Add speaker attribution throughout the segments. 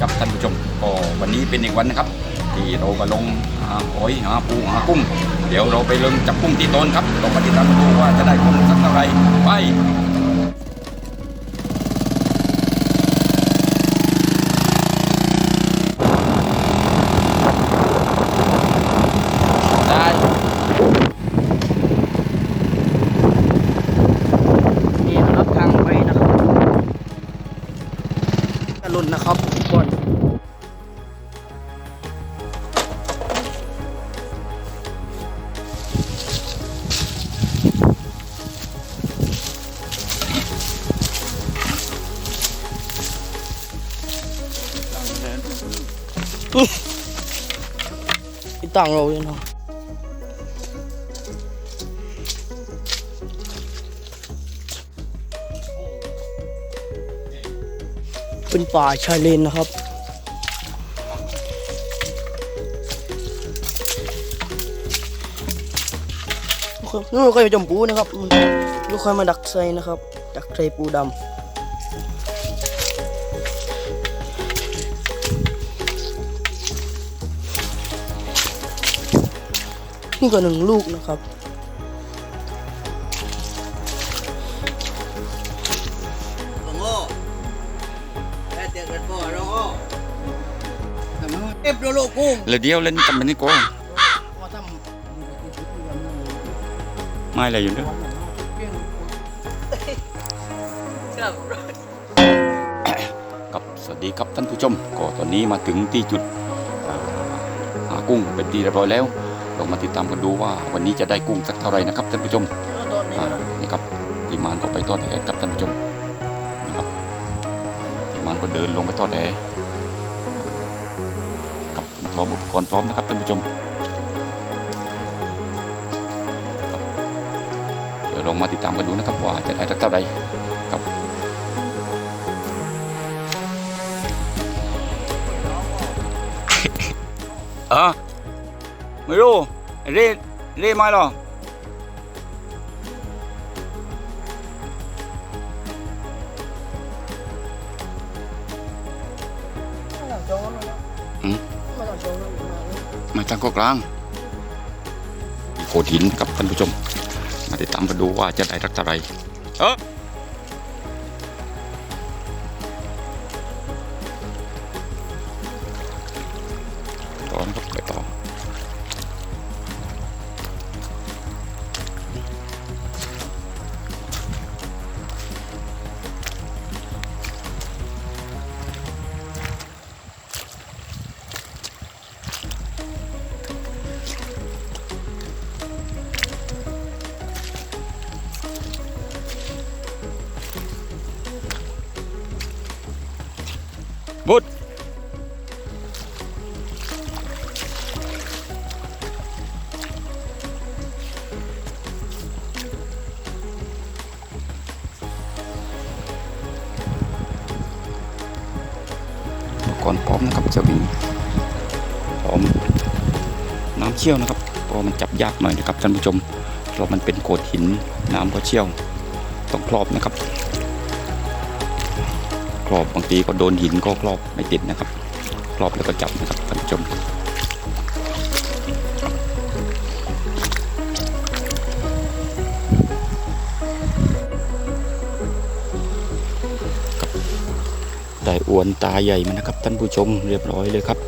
Speaker 1: ครับท่านผู้ชมก็วันนี้เป็นอีกวันนะครับ ที่เรามาลงหาหอยหาปูหากุ้ง เดี๋ยวเราไปเริ่มจับกุ้งที่ต้นครับเรามาติดตามกันดูว่าจะได้กุ้งสักเท่าไหร่ไป
Speaker 2: อีกต่างโรยเป็นป่าชายเลนนะครับนู่นเคยจมปูนะครับลูกเคยมาดักใส่นะครับ ดักใส่ปูดำ นี่ก็หนึ่งลูกนะครับ
Speaker 3: โง่แค่เจอกันบ่เราโง่ทำไมเอฟโลโลกุ้ง
Speaker 1: แล้วเดี๋ยวเล่นกันมันนี่ก่อน
Speaker 2: มาท
Speaker 1: ไม่อะไรอยู่เนอะครับสวัสดีครับท่านผู้ชมก็ตอนนี้มาถึงที่จุดอ่าหากุ้งเป็นที่เรียบร้อยแล้ว เรามาติดตามกันดูว่าวันนี้จะได้กุ้งสักเท่าไหร่นะครับท่านผู้ชมำ
Speaker 2: ตอนนี้
Speaker 1: อ่านี่ครับทีมานก็ไปทอดแหครับท่านผู้ชมนะครับทีมานก็เดินลงไปทอดแหกับพร้อมอุปกรณ์พร้อมนะครับท่านผู้ชมเดี๋ยวลองมาติดตามกันดูนะครับว่าจะได้สักเท่าไหร่ครับเอ รู้เร่เร่มาหรอมาทางก็กลางโขดหินกับท่านผู้ชม มาติดตามกันดูว่าจะได้รักเท่าไรเออต่อนะครับไปต่อ อมน้ำเชี่ยวนะครับเพราะมันจับยากหน่อยนะครับท่านผู้ชมเพราะมันเป็นโขดหินน้ำก็เชี่ยวต้องครอบนะครับ ครอบบางทีก็โดนหินก็ครอบไม่ติดนะครับ ครอบแล้วก็จับนะครับท่านผู้ชมครับได้อวนตาใหญ่มานะครับท่านผู้ชมเรียบร้อยเลยครับ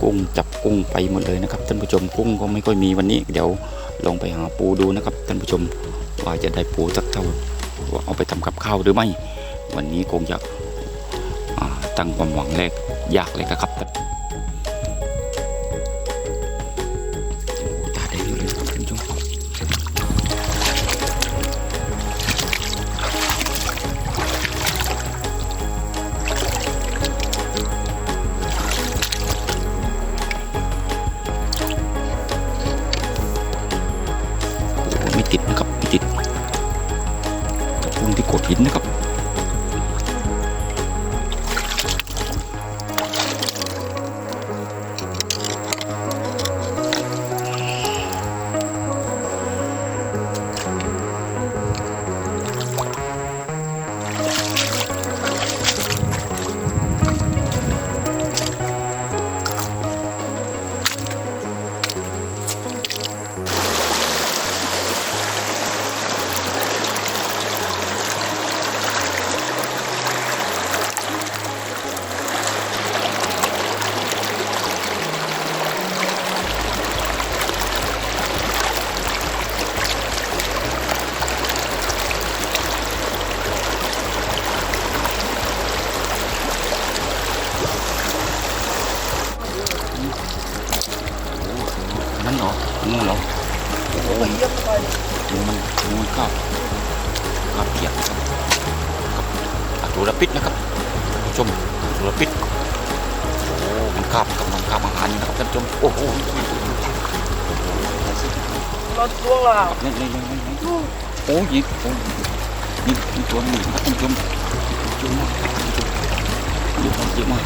Speaker 1: กุ้งจับ กุ้งไปหมดเลยนะครับท่านผู้ชมกุ้งก็ไม่ค่อยมีวันนี้ เดี๋ยวลองไปหาปูดูนะครับท่านผู้ชมว่าจะได้ปูสักเท่าว่าเอาไปทำกับข้าวหรือไม่ วันนี้คงจะตั้งความหวังแรกยากเลยครับ โอ้มันคาบกำลังคาบอาหารอยู่นะครับท่านผู้ชมโอ้โห
Speaker 2: เราตัวละ
Speaker 1: นี่นี่นี่นี่นี่โอ้ยนี่โอ้ยนี่นี่ตัวนี้นะครับท่านผู้ชมเยอะมากครับท่านผู้ชมเยอะมากเยอะมาก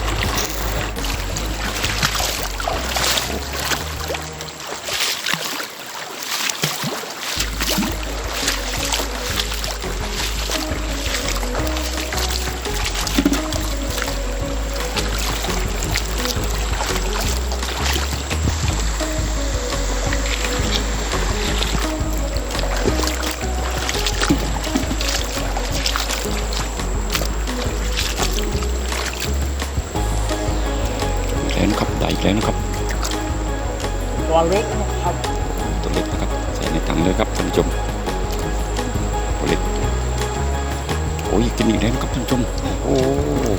Speaker 1: อ้ยกินอีกแล้วนะครับท่านผู้ชมโอ้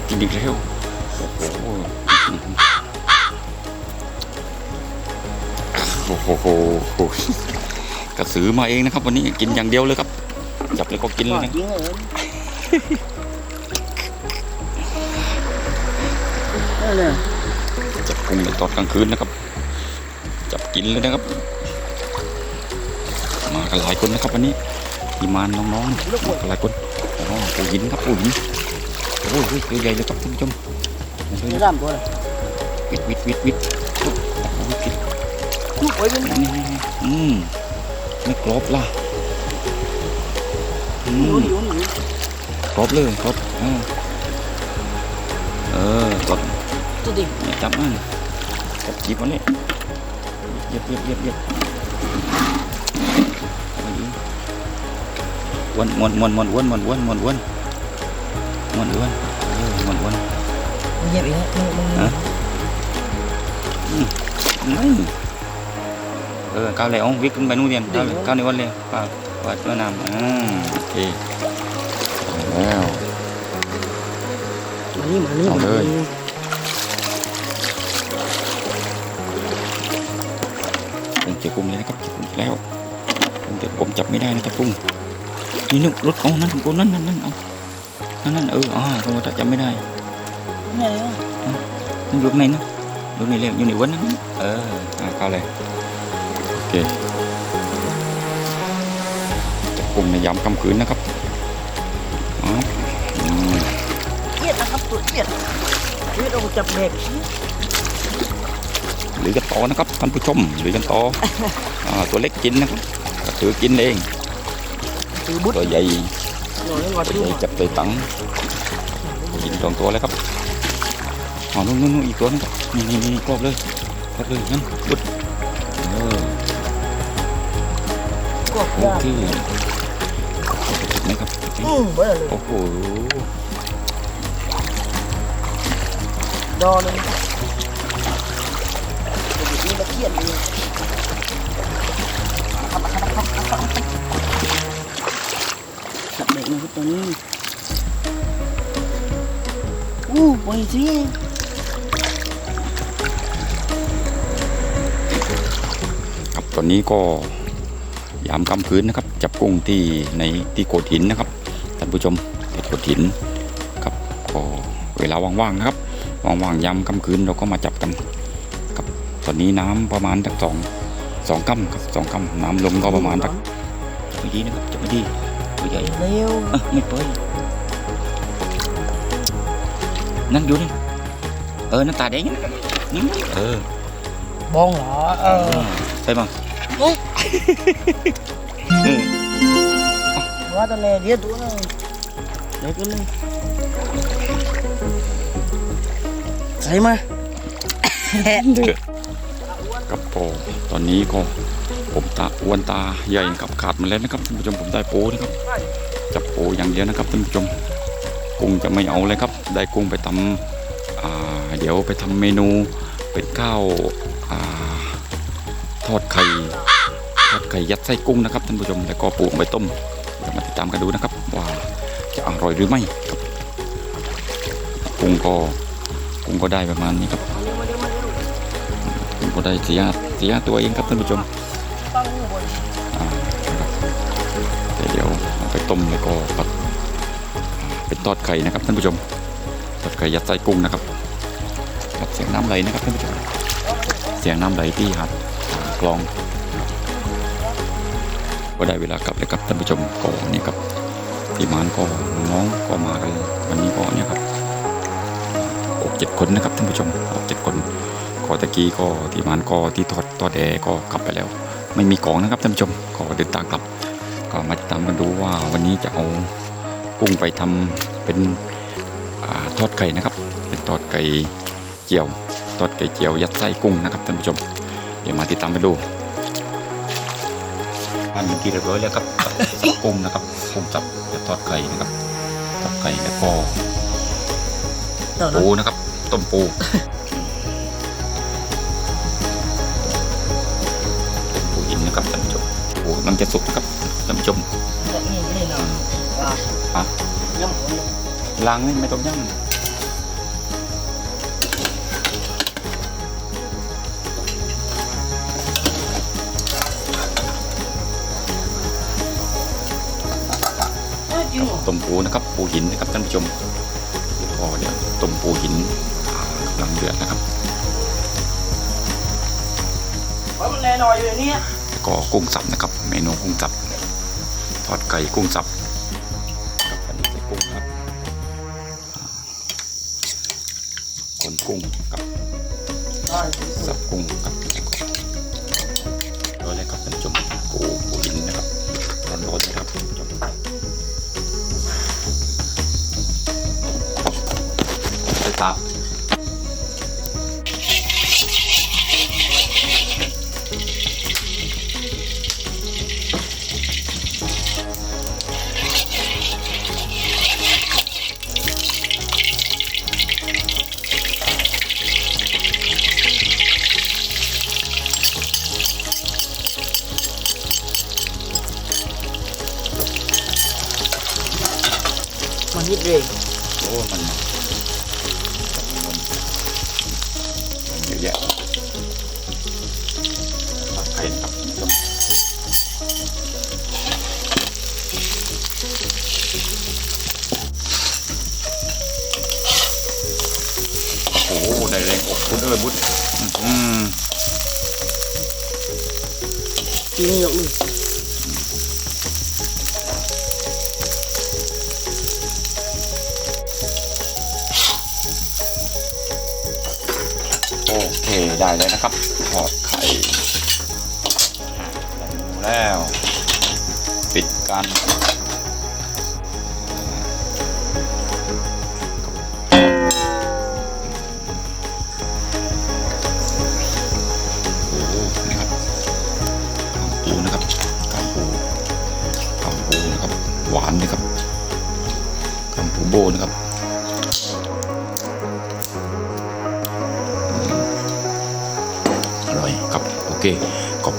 Speaker 1: กินอีกแล้วโอ้โอ้โหโอ้โหโอ้โหกระสือมาเองนะครับ วันนี้กินอย่างเดียวเลยครับจับแล้วก็กินเลยนะ
Speaker 2: จริงเหรอนั่นแหละ
Speaker 1: จับกุ้งในตอนกลางคืนนะครับ จับกินเลยนะครับ มากันหลายคนนะครับวันนี้ทีมานน้องๆมากันหลายคน อ๋อปูหินครับปูหินโอ้ยตัวใหญ่เลยครับท่านผู้ชมมาเลย
Speaker 2: ไม่ร่ำตัวเลย
Speaker 1: วิดวิดวิดวิดปุ๊บโอ้โหกิน
Speaker 2: ลูกไว้เป็น
Speaker 1: นี่อืมไม่กรอบล่ะอืม
Speaker 2: หนูหนู
Speaker 1: กรอบเลยกรอบเออเออกรอบ
Speaker 2: ตัวดิ
Speaker 1: เนี่ยจับมันจับจีบมันเลยเย็บเย็บเย็บเย็บเอาดิ วนวนวนวนวนวนวนวนวนวนวนเออวนวน
Speaker 2: เหยียบอีกแล้วมึงมึง
Speaker 1: ฮะนี่เออก้าวเลยอ๋อวิ่งขึ้นไปนู่นเรียนก้าวเลยก้าวในวันเลยป้าป้าช่วยนำอ่าโอเคเอาแล้ว
Speaker 2: มานี่มานี่
Speaker 1: เอา
Speaker 2: มา
Speaker 1: เลย
Speaker 2: นี่
Speaker 1: ผมเจอกุ้งเลยนะครับเจอกุ้งอีกแล้วผมเดี๋ยวผมจับไม่ได้นะครับกุ้ง นี่นึกรถเอานั่นกุ้งนั่นนั่นนั่นเอานั่นนั่นเอออ่าผมจะจำไม่ได้
Speaker 2: ไงวะ
Speaker 1: มันอยู่ข้างในนะอยู่ในเรียกอยู่ในวันนั้นนะเอออ่าเข้าเลยโอเคจับกุ้งในยามค่ำคืนนะครับอ๋ออืม
Speaker 2: เอียดนะครับตัวเอียดเอียดเอาจับแบก
Speaker 1: หรือกันต่อนะครับท่านผู้ชมหรือกันต่ออ่าตัวเล็กกินนะครับก็ถือกินเอง
Speaker 2: ถือบุ ตร
Speaker 1: ตัวใหญ่
Speaker 2: หน่อยวัด
Speaker 1: ตัว
Speaker 2: ดู
Speaker 1: ใหญ่จับตัวตังกินสองตัวแล้วครับอ๋อนู่นนู่นนู่นอีกตัวนึงครับนี่นี่นี่ครอบเลยครอบเลยนั่นบุดเออ
Speaker 2: ก็
Speaker 1: โอยา
Speaker 2: ก
Speaker 1: เคถูกไหมครับ
Speaker 2: อืมเบ้อเลย
Speaker 1: โอ้โห
Speaker 2: ดอเลยเดี๋ยวนี้มาเครียดเลยจับเด็ก นะครับตัวนี้อู้ไปสิ
Speaker 1: ครับตอนนี้ก็ยามค่ำคืนนะครับ จับกุ้งที่ในที่โขดหินนะครับท่านผู้ชมที่โขดหินครับก็เวลาว่างๆนะครับว่างๆยามค่ำคืนเราก็มาจับกันครับตอนนี้น้ำประมาณสักสองสองกัมครับสองกัมน้ำลงก็ประมาณสักจับไม่ดีนะครับจับไม่ดี ตัวใหญ่
Speaker 2: เร็ว
Speaker 1: เอ้ยไม่เปยนั่นอยู่นี่เออนั่นตาแดงนี่นี่เออบ
Speaker 2: องเหรอเออ
Speaker 1: ใช่ป่ะ
Speaker 2: ว่าตัวเลยเดี๋ยวตัวนึงเด็กเลยใส่มา
Speaker 1: กับโปตอนนี้ก็ ผมตาอ้วนตาใหญ่กับขาดมาแล้วนะครับท่านผู้ชมผมได้ปูนะครับจับปูอย่างเดียวนะครับท่านผู้ชมกุ้งจะไม่เอาเลยครับ ได้กุ้งไปทำเดี๋ยวไปทำเมนูเป็นข้าวอทอดไข่ทอดไข่ยัดไส้กุ้งนะครับท่านผู้ชมแล้วก็ปูไปต้มเดี๋ยวมาติดตามกันดูนะครับ ว่าจะอร่อยหรือไม่ครับกุ้งก็กุ้งก็ได้ประมาณนี้ครับ
Speaker 2: มาเร็วมาเร็วมาเร็ว
Speaker 1: ผมก็ได้เสียเสียตัวเองครับท่านผู้ชม
Speaker 2: ตั้งหูบน
Speaker 1: อ่าแต่เดี๋ยวไปต้มแล้วก็ผัดเป็นทอดไข่นะครับท่านผู้ชมทอดไข่ยัดไส้กุ้งนะครับกับเสียงน้ำไหลนะครับท่านผู้ชมเสียงน้ำไหลที่หัดคลองก็ได้เวลากลับแล้วครับท่านผู้ชมก็นี่ครับที่มานก็น้องก็มากันวันนี้ก็เนี่ยครับหกเจ็ดคนนะครับท่านผู้ชมหกเจ็ดคนก็ตะกี้ก็ที่มานก็ที่ทอดทอดแอร์ก็กลับไปแล้ว ไม่มีของนะครับท่านผู้ชมก็เดินทางกลับ ก็มาติดตามกันดูว่าวันนี้จะเอากุ้งไปทำเป็นอาทอดไก่นะครับ เป็นทอดไก่เจียวทอดไก่เจียวยัดไส้กุ้งนะครับท่านผู้ชม เดี๋ยวมาติดตามกันดูอันเป็นที่เรียบร้อยแล้วครับกุ้งนะครับกุ้งสับจะทอดไก่นะครับทอดไก่แล้วก็
Speaker 2: เดี๋ยวนะ
Speaker 1: ปูนะครับต้มปู ลังจะสุกนะครับท่านผู้ชม
Speaker 2: แบบนี้นี่นะอะ
Speaker 1: อะ
Speaker 2: ย่ำหมู
Speaker 1: ล้างนี่ไม่ต้องย่าง
Speaker 2: เอ้ยจริงเหรอ
Speaker 1: ต้มปูนะครับปูหินนะครับท่านผู้ชมก็เดี๋ยวต้มปูหินอ่ากำลังเดือดนะครับ
Speaker 2: เพราะมันแน่นอนอยู่ในนี้
Speaker 1: แล้ว ก็กุ้งสับนะครับ เมนูกุ้งสับทอดไก่กุ้งสับกับอันนี้ใส่กุ้งครับคนกุ้งกับสับกุ้งกับร้อยเลยครับท่านผู้ชมปูปูหินนะครับร้อนๆนะครับท่านผู้ชมใส่ตา
Speaker 2: มันนิดเรง
Speaker 1: โอ้มันเยอะแยครับท่านผู้ชมโอ้โห ได้แรงอกคุณเอ้ยบุญอืม
Speaker 2: ที
Speaker 1: ได้เลยนะครับทอดไข่ได้หมูแล้ว ปิดกัน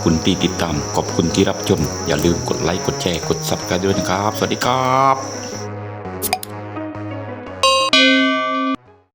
Speaker 1: คุณที่ติดตาม ขอบคุณที่รับชม อย่าลืมกดไลค์ กดแชร์ กด subscribe ด้วยนะครับ สวัสดีครับ